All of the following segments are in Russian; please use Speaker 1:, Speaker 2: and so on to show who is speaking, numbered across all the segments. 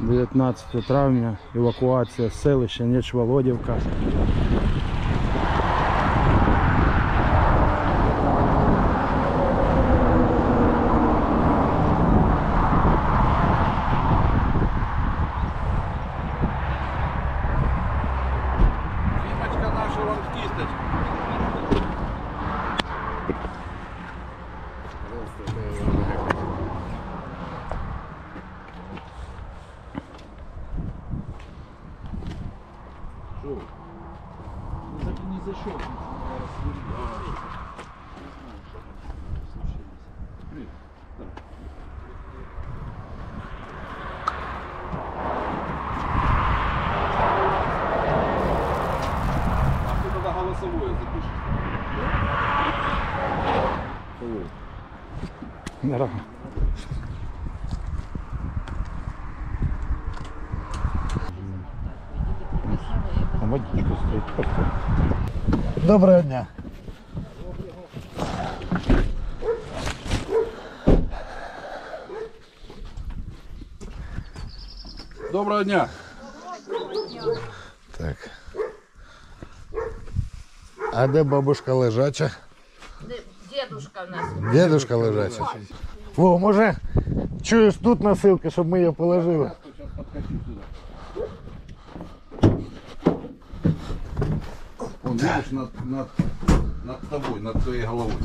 Speaker 1: 19 травня, евакуація з селища Неч-Володівка.
Speaker 2: А ты тогда голосовое запишешь.
Speaker 1: Здорово. А водичка стоїть. просто. Доброго дня.
Speaker 2: Доброго дня.
Speaker 3: Так. А де бабушка лежача?
Speaker 4: Дедушка у нас.
Speaker 3: Дедушка лежача. Во, може, чуєш тут носилка, щоб ми її положили.
Speaker 2: Сейчас подкачу сюда. Вон, видишь, над, над, над тобой, над твоей головой.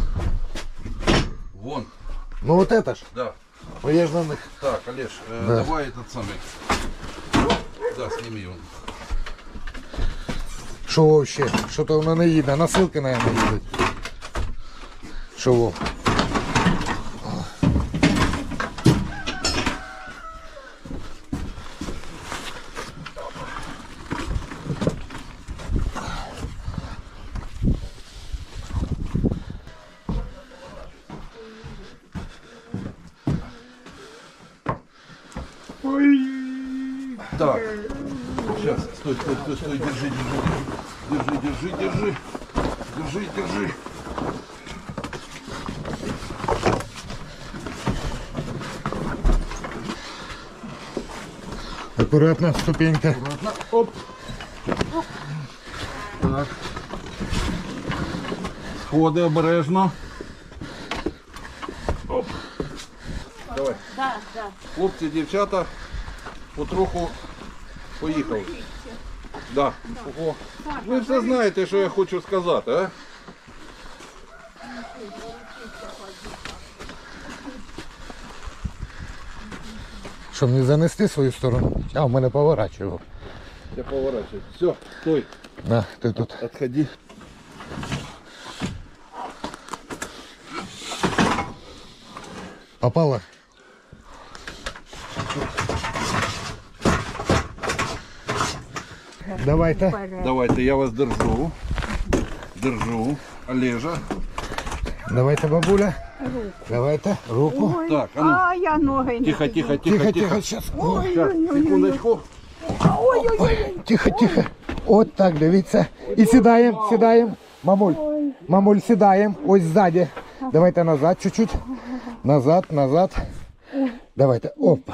Speaker 2: Вон,
Speaker 3: Ну от это ж.
Speaker 2: да.
Speaker 3: Них.
Speaker 2: Так, Олеж, э,
Speaker 3: Да.
Speaker 2: давай этот самый. Да, сними его.
Speaker 3: Що вообще? Що то воно не їде? Носилки, наверное, їдуть. Що во?
Speaker 2: Так. Сейчас, стой, стой, стой, стой, держи, держи, держи, держи, держи, держи, держи.
Speaker 3: Акуратно, ступенька. Аккуратно.
Speaker 2: Оп. Так. Сходи обережно. Оп. Давай.
Speaker 4: Да, да.
Speaker 2: Хлопці, дівчата, потроху поїхали. Да. Ого. Ви все знаєте, що я хочу сказати, а?
Speaker 3: Що, не занести свою сторону? А, в мене поворачував.
Speaker 2: Я поворачиваю. Все, стой,
Speaker 3: На, ти тут.
Speaker 2: отходи.
Speaker 3: Попала? Давайте.
Speaker 2: Давайте, я вас держу. Держу. Олежа.
Speaker 3: Давайте, бабуля. Давайте, руку.
Speaker 2: Так, а ну.
Speaker 5: А я ноги не
Speaker 2: Тихо, тихо,
Speaker 3: Тихо,
Speaker 2: тихо,
Speaker 3: тихо,
Speaker 2: тихо.
Speaker 3: сейчас.
Speaker 2: Сейчас, секундочку.
Speaker 3: Ой, тихо, тихо. От так, дивіться. І сідаємо, сідаємо. Мамуль, мамуль, сідаємо. Ось ззаді. Давайте назад чуть-чуть. Назад, назад. Давайте. Опа.